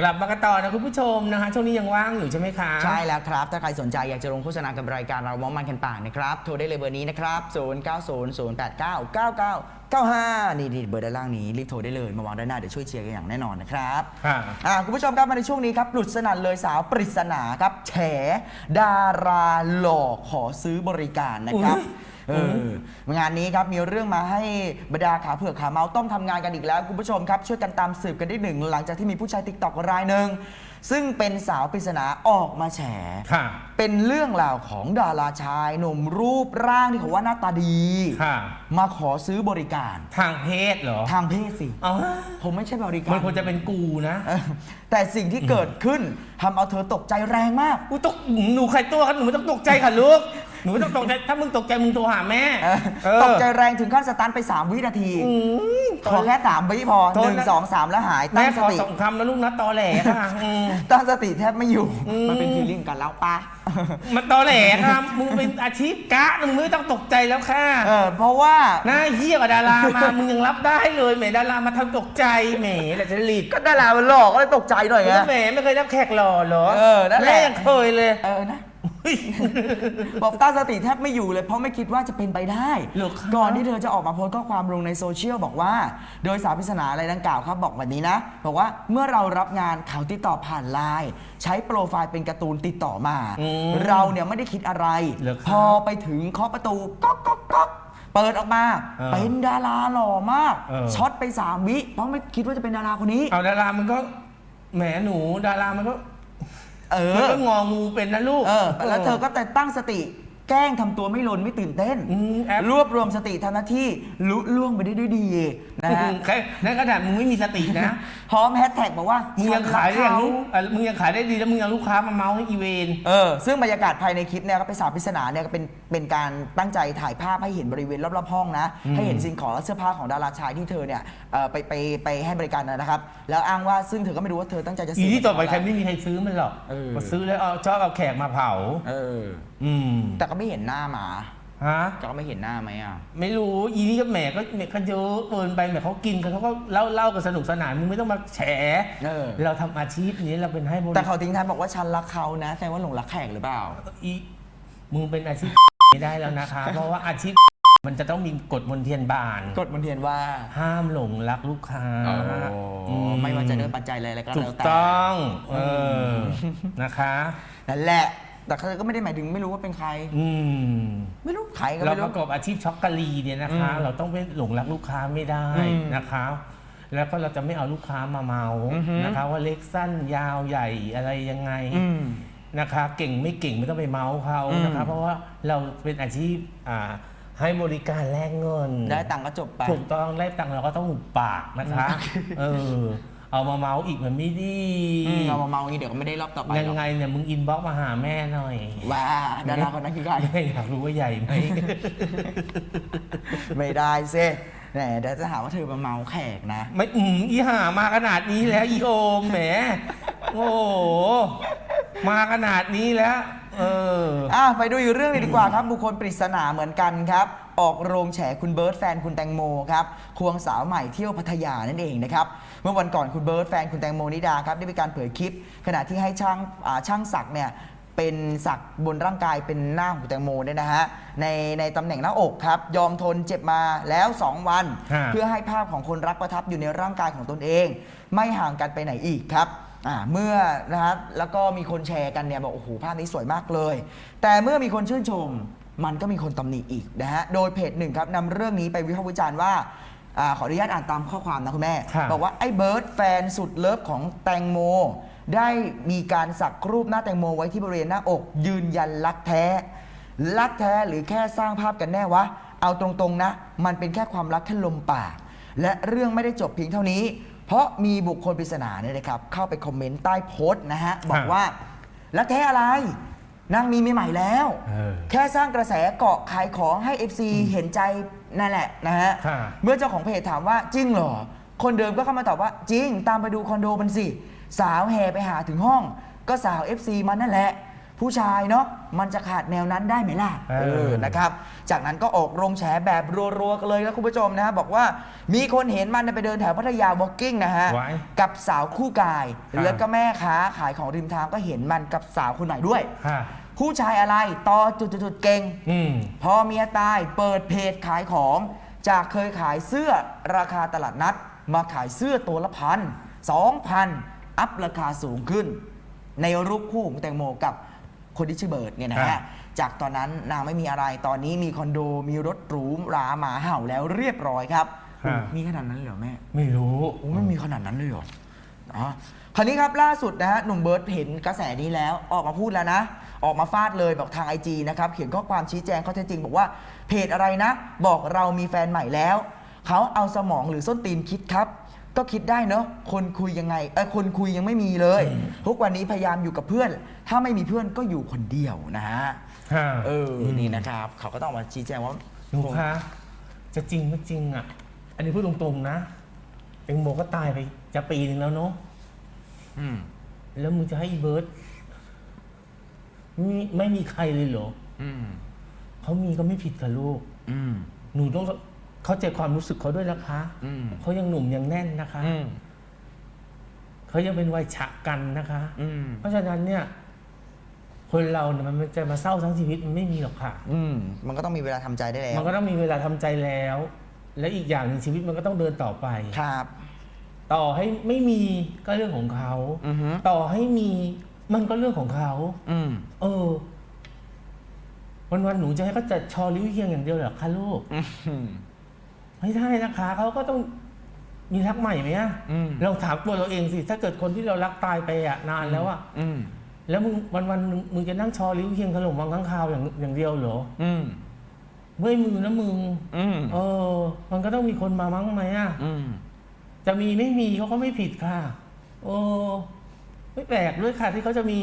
กลับมากันต่อนะคุณผู้ชมนะคะช่วงนี้ยังว่างอยู่ใช่ไหมคะ ใช่แล้วครับ ถ้าใครสนใจอยากจะลงโฆษณากับรายการเรามองมันกันปากนะครับ โทรได้เลยเบอร์นี้นะครับ 0900899995 นี่นี่เบอร์ด้านล่างนี้รีบโทรได้เลยมาวางด้านหน้าเดี๋ยวช่วยเชียร์กันอย่างแน่นอนนะครับค่ะ อ่าคุณผู้ชมครับมาในช่วงนี้ครับหลุดสนั่นเลยสาวปริศนาครับแฉดาราหล่อขอซื้อบริการนะครับ เอองานนี้ครับมีเรื่องมาให้บรรดาขาเผือกขาเมาต้องทำงานกันอีกแล้วคุณผู้ชมครับช่วยกันตามสืบกันได้หนึ่งหลังจากที่มีผู้ใช้ติ๊กต็อกรายหนึ่งซึ่งเป็นสาวปริศนาออกมาแฉ ค่ะ เป็นเรื่องราวของดาราชายหนุ่มรูปร่างที่เขาว่าหน้าตาดี ค่ะ มาขอซื้อบริการ ทางเพศเหรอทางเพศสิอ๋อผมไม่ใช่บริการ มันควรจะเป็นกูนะ เออแต่สิ่งที่เกิดขึ้นทำเอาเธอตกใจแรงมากกูตกหนูใครตัวครับหนูไม่ต้องตกใจค่ะลูก หนูไม่ต้องตกใจถ้ามึงตกใจมึงโทรหาแม่เออเออตกใจแรงถึงขั้นสตันไป 3 วินาที อืมขอแค่ 3 วิพอ โทษนะ 1 2 3 แล้วหายแม่ตั้งสขอติสองคำนะลูกนะตอแหลค่ะอืม ตั้งสติแทบไม่อยู่ อืม มันเป็นฟีลลิ่งกันแล้วปะ มันตอแหลค่ะมึงเป็นอาชีพกะมึงไม่ต้องตกใจแล้วค่ะเออเพราะว่า หน้าเหี้ยกับดารามา มึงยังรับได้เลยแหมดารามาทำตกใจแหมแต่จะหลีดก็ดารามันหลอกก็เลยตกใจหน่อยไง แหมไม่เคยรับแขกหล่อเหรอเออนั่นแหละ แม่ยังเคยเลย เออนะ บอกตั้งสติแทบไม่อยู่เลยเพราะไม่คิดว่าจะเป็นไปได้ เหรอคะ ก่อนที่เธอจะออกมาโพสต์ข้อความลงในโซเชียลบอกว่า โดยสาวปริศนาอะไรดังกล่าวครับบอกแบบนี้นะ บอกว่าเมื่อเรารับงานเขาติดต่อผ่านไลน์ใช้โปรไฟล์เป็นการ์ตูนติดต่อมา อืมเราเนี่ยไม่ได้คิดอะไร เหรอครับพอไปถึงเคาะประตูก๊อกก๊อกก๊อกเปิดออกมา เออเป็นดาราหล่อมาก เออ ช็อตไปสามวิเพราะไม่คิดว่าจะเป็นดาราคนนี้ เอาดารามันก็แหมหนูดารามันก็ เอมันอก็งองูเป็นนะลูก เออ แล้วเธอก็แต่ตั้งสติ แกล้งทำตัวไม่ลนไม่ตื่นเต้น อืมแอป รวบรวมสติทำหน้าที่ลุล่วงไปได้ด้วยดีนะฮะแค่ในขนาดมึงไม่มีสตินะ พร้อมแฮชแท็กบอกว่ามึงยังฉันขายได้รักอย่างเขาลูกเอ่อมึงยังขายได้ดีแล้วมึงยังลูกค้ามาเมาส์ให้อีเวน เออซึ่งบรรยากาศภายในคลิปเนี่ยก็เป็นสาวปริศนาเนี่ยก็เป็นเป็นการตั้งใจถ่ายภาพให้เห็นบริเวณรอบๆห้องนะอืมให้เห็นสิ่งของและเสื้อผ้าของดาราชายที่เธอเนี่ยเอ่อไปไปไปให้บริการนะครับ แล้วอ้างว่าซึ่งเธอก็ไม่รู้ว่าเธอตั้งใจจะอีซื้ที่ต่อไปะใครไม่มีใครซื้อมันหรอกเออ มาซื้อแล้วเอาชอบเอาแขกมาเผา เออ อืม แต่ก็ไม่เห็นหน้าหมาฮะ ก็ไม่เห็นหน้าไหมอะ ไม่รู้อีนี่ก็แหมก็แหมเขาเยอะเกินไปแหมเขากินกันเขาก็เล่าเล่ากันสนุกสนานมึงไม่ต้องมาแฉเออ เราทำอาชีพนี้เราเป็นให้บริแต่เขาทิ้งท้ายบอกว่าฉันรักเขานะแสดงว่าหลงรักแขกหรือเปล่า อีมึงเป็นอาชีพ ไม่ได้แล้วนะคะ เพราะว่าอาชีพมันจะต้องมีกฎมนเทียนบานกฎมันเทียนว่าห้ามหลงรักลูกค้าอไม่ว่าจะด้วยปัจจัยอะไรอะไรก็ถูแล้กวแต่ต้องเออนะคะ นั่นแหละ แต่เขาก็ไม่ได้หมายถึงไม่รู้ว่าเป็นใคร อืม ไม่รู้ใครก็เราไม่ปรู้ ระกอบอาชีพช็อกโกแลตเนี่ยนะคะ อืมเราต้องไม่หลงรักลูกค้าไม่ได้อืมนะคะ แล้วก็เราจะไม่เอาลูกค้ามาเมาอือฮึนะคะ ว่าเล็กสั้นยาวใหญ่อะไรยังไงอืม นะคะ เก่งไม่เก่งไม่ต้องไปเมาเขาอืมนะคะเพราะว่าเราเป็นอาชีพอ่าให้บริการแลกเงินได้ตังค์ก็จบไป ถูกต้องได้ตังค์เราก็ต้องหุบปากนะคะ เออ เอามาเมาอีกมันไม่ดีอืมเอามาเมาอย่างนี้เดี๋ยวก็ไม่ได้รอบต่อไปหรยัอกงไงเนี่ยมึงอินบ็อกซ์มาหาแม่หน่อยว่าดาราคนนั้นคือใครแม่อยากรู้ว่าใหญ่ไหม ไม่ได้สิแหมเดี๋ยวจะหาว่าเธอมาเมาแขกนะ ไม่อืมอีห่ามาขนาดนี้แล้วอีโอมแหมโอ้โหมาขนาดนี้แล้ว เออ อะไปดูอีกเรื่องหนึงดีกว่าครับบุคคลปริศนาเหมือนกันครับ ออกโรงแฉคุณเบิร์ตแฟนคุณแตงโมครับควงสาวใหม่เที่ยวพัทยานั่นเองนะครับเมื่อวันก่อนคุณเบิร์ตแฟนคุณแตงโมนิดาครับได้มีการเผยคลิป ขณะที่ให้ช่างอ่าช่างสักเนี่ยเป็นสักบนร่างกายเป็นหน้าของคุณแตงโมเนี่ยนะฮะในในตำแหน่งหน้าอกครับ ยอมทนเจ็บมาแล้ว 2 วันฮะเพื่อให้ภาพของคนรักประทับอยู่ในร่างกายของตนเอง ไม่ห่างกันไปไหนอีกครับอ่าเมื่อนะฮะแล้วก็มีคนแชร์กันเนี่ยบอกโอ้โหภาพนี้สวยมากเลย แต่เมื่อมีคนชื่นชม มันก็มีคนตำหนิอีกนะฮะโดยเพจหนึ่งครับนำเรื่องนี้ไปวิพากษ์วิจารณ์ว่าอาขออนุญาตอ่านตามข้อความนะคุณแม่ ครับ บอกว่าไอ้เบิร์ดแฟนสุดเลิฟของแตงโม ได้มีการสักรูปหน้าแตงโมไว้ที่บริเวณหน้าอก ยืนยันรักแท้ รักแท้หรือแค่สร้างภาพกันแน่วะ เอาตรงๆนะ มันเป็นแค่ความรักแค่ลมปาก และเรื่องไม่ได้จบเพียงเท่านี้ เพราะมีบุคคลปริศนาเนี่ยนะครับเข้าไปคอมเมนต์ใต้โพสต์นะฮะบอกว่า รักแท้อะไร นางมีเมียใหม่แล้ว เออ แค่สร้างกระแสเกาะขายของให้ FC เห็นใจนั่นแหละนะฮะ ค่ะ เมื่อเจ้าของเพจถามว่าจริงเหรอ คนเดิมก็เข้ามาตอบว่าจริง ตามไปดูคอนโดมันสิ สาวแห่ไปหาถึงห้อง ก็สาว FC มันนั่นแหละ ผู้ชายเนาะมันจะขาดแนวนั้นได้ไหมล่ะเออนะครับ จากนั้นก็ออกโรงแฉแบบรัวๆกันเลยนะคุณผู้ชมนะฮะบอกว่ามีคนเห็นมันไปเดินแถวพัทยาวอล์กกิ้งนะฮะไว้กับสาวคู่กาย ครับ แล้วก็แม่ค้าขายของริมทางก็เห็นมันกับสาวคนใหม่ด้วยค่ะผู้ชายอะไรต่อจุดๆๆเก่ง อืม พอเมียตายเปิดเพจขายของ จากเคยขายเสื้อราคาตลาดนัด มาขายเสื้อตัวละพันสองพันอัพราคาสูงขึ้น ในรูปคู่ของแตงโมกับ คนที่ชื่อเบิร์ดเนี่ยนะครัฮะบจากตอนนั้นนางไม่มีอะไร ตอนนี้มีคอนโด มีรถหรูหราหมาเห่าแล้วเรียบร้อยครับ ฮะ มีขนาดนั้นเลยเหรอแม่ ไม่รู้ โอ้ไม่มีขนาดนั้นเลยเหรออ๋อคราวนี้ครับล่าสุดนะฮะหนุ่มเบิร์ตเห็นกระแสนี้แล้วออกมาพูดแล้วนะ ออกมาฟาดเลยบอกทางไอจนะครับ เขียนข้อความชี้แจงข้อเท็จจริง บอกว่าเพจอะไรนะ บอกเรามีแฟนใหม่แล้ว เขาเอาสมองหรือส้นตีนคิดครับ ก็คิดได้เนอะคนคุยยังไงเออคนคุยยังไม่มีเลย ทุกวันนี้พยายามอยู่กับเพื่อน ถ้าไม่มีเพื่อนก็อยู่คนเดียวนะฮะฮะเออนี่นะครับ เขาก็ต้องออกมาชี้แจงว่า หนูคะจะจริงไม่จริงอะ อันนี้พูดตรงๆนะแตงโมก็ตายไปจะปีหนึงแล้วเนาะอืมแล้วมึงจะให้อีเบิร์ตมีไม่มีใครเลยเหรออืมเขามีก็ไม่ผิดกับลูก อืม หนูต้อง เข้าใจความรู้สึกเขาด้วยนะคะอืมเขายังหนุ่มยังแน่นนะคะอืมเขายังเป็นวัยฉะกันนะคะ อืมเพราะฉะนั้นเนี่ย คนเราเนี่ยมันจะมาเศร้าทั้งชีวิตมันไม่มีหรอกค่ะ อืมมันก็ต้องมีเวลาทำใจได้แล้วมันก็ต้องมีเวลาทำใจแล้ว และอีกอย่างหนึ่งชีวิตมันก็ต้องเดินต่อไป ครับ ต่อให้ไม่มีก็เรื่องของเขา อือฮึต่อให้มีมันก็เรื่องของเขา อืมเออ วันวันๆหนูจะให้เขาจัดชอลิ้วเฮียงอย่างเดียวเหรอคะลูก อืม ไม่ได้นะคะเขาก็ต้องมีรักใหม่ไหมอะอืม เราถามตัวเราเองสิ ถ้าเกิดคนที่เรารักตายไปอะนานแล้วอะอืม แล้วมึงวันวันๆมึงมึงจะนั่งชอลิ้วเฮียงขนมวังข้างคาวอย่างอย่างเดียวเหรออืม เมื่อยมือนะมึงอืม เออ มันก็ต้องมีคนมามั้งไหมอะอืม จะมีไม่มีเขาก็ไม่ผิดค่ะโอ้ไม่แปลกด้วยค่ะที่เขาจะมี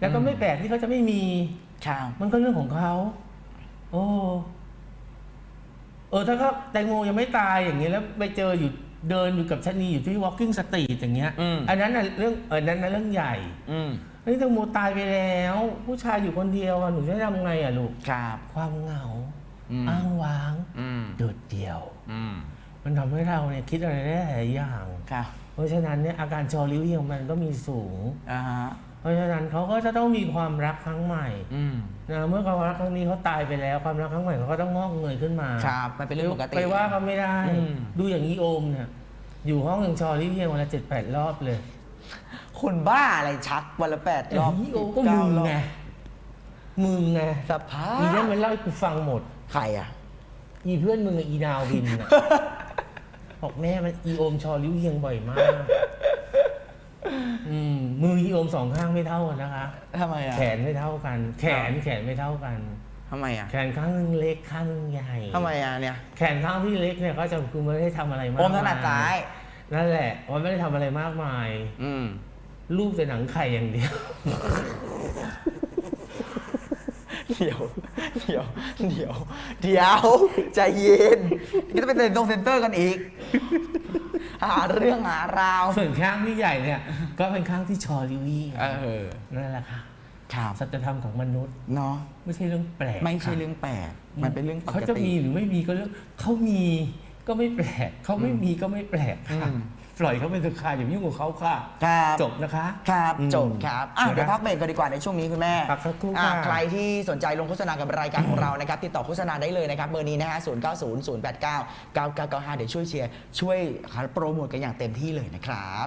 แล้วก็ไม่แปลกที่เขาจะไม่มีครับมันก็เรื่องของเขา โอ้เออถ้าเขาแตงโมยังไม่ตายอย่างเงี้ยแล้วไปเจออยู่เดินอยู่กับชะนีอยู่ที่ walking street อย่างเงี้ยอืมอันนั้นน่ะเรื่องเออนั้นน่ะเรื่องใหญ่อืมเฮ้ยแตงโมตายไปแล้ว ผู้ชายอยู่คนเดียวอะหนูจะทำไงอะลูก ครับ ความเหงา อืม อ้างว้าง อืมโดดเดี่ยว อืมมันทำให้เราเนี่ยคิดอะไรได้หลายอย่าง ครับเพราะฉะนั้นเนี่ยอาการชอริ้วเหี่ยวมันก็มีสูง อ่าฮะ เพราะฉะนั้นเขาก็จะต้องมีความรักครั้งใหม่อืมนะเมื่อความรักครั้งนี้เขาตายไปแล้ว ความรักครั้งใหม่เขาก็ต้องงอกเงยขึ้นมาครับมันเป็นเรื่องปกติ ไปว่าเขาไม่ได้อืม ดูอย่างนี้โอมเนี่ยอยู่ห้องยังชอริ้วเหี่ยววันละเจ็ดแปดรอบเลยคนบ้าอะไรชักวันละแปดรอบอย่างนี้โอมก็เามึงรอบไงมึงไงสภาพอีนั่นมันเล่าให้กูฟังหมด ใครอะ อีเพื่อนมึงอะอีดาววินน่ะ บอกแม่มันอีโอมชอริ้วเหียงบ่อยมาก อืมมืออีโอมสองข้างไม่เท่ากันนะคะ ทำไมอะแขนไม่เท่ากัน แขนแขนไม่เท่ากัน ทำไมอะแขนข้างหนึงเล็กข้างหนึงใหญ่ทำไมอะเนี่ยแขนข้างที่เล็กเนี่ยก็จะคือไม่ได้ทำอะไรมากโอมถนัดซ้าย นั่นแหละมันไม่ได้ทำอะไรมากมาย อืมลูกแต่หนังไข่อย่างเดียว เดี๋ยว เดี๋ยว เดี๋ยว เดี๋ยว ใจเย็นนี่จะไปเซ็นตรงเซ็นเตอร์กันอีก หาเรื่องหาราว ส่วนข้างที่ใหญ่เนี่ย ก็เป็นข้างที่ชอริวีเออนั่นแหละค่ะครับสัจธรรมของมนุษย์เนาะไม่ใช่เรื่องแปลกไม่ใช่ค่ะเรื่องแปลกมันเป็นเรื่องปเขากจะติมีหรือไม่มีก็เรื่องเขามีก็ไม่แปลกเขาไม่มีก็ไม่แปลกค่ะอืม ปล่อยเขาเป็นสุขาอย่าไปยุ่งกับเขาค่ะ ครับจบนะคะ ครับ อืมจบครับอะนะครับเดี๋ยวพักเบรกกันดีกว่าในช่วงนี้คุณแม่พักสักครู่อะค่ะ ใครที่สนใจลงโฆษณากับรายการของเรานะครับ ติดต่อโฆษณาได้เลยนะครับ เบอร์นี้นะฮะ0 9 0 0 8 9 9 9 9 5 เดี๋ยวช่วยเชียร์ ช่วยโปรโมทกันอย่างเต็มที่เลยนะครับ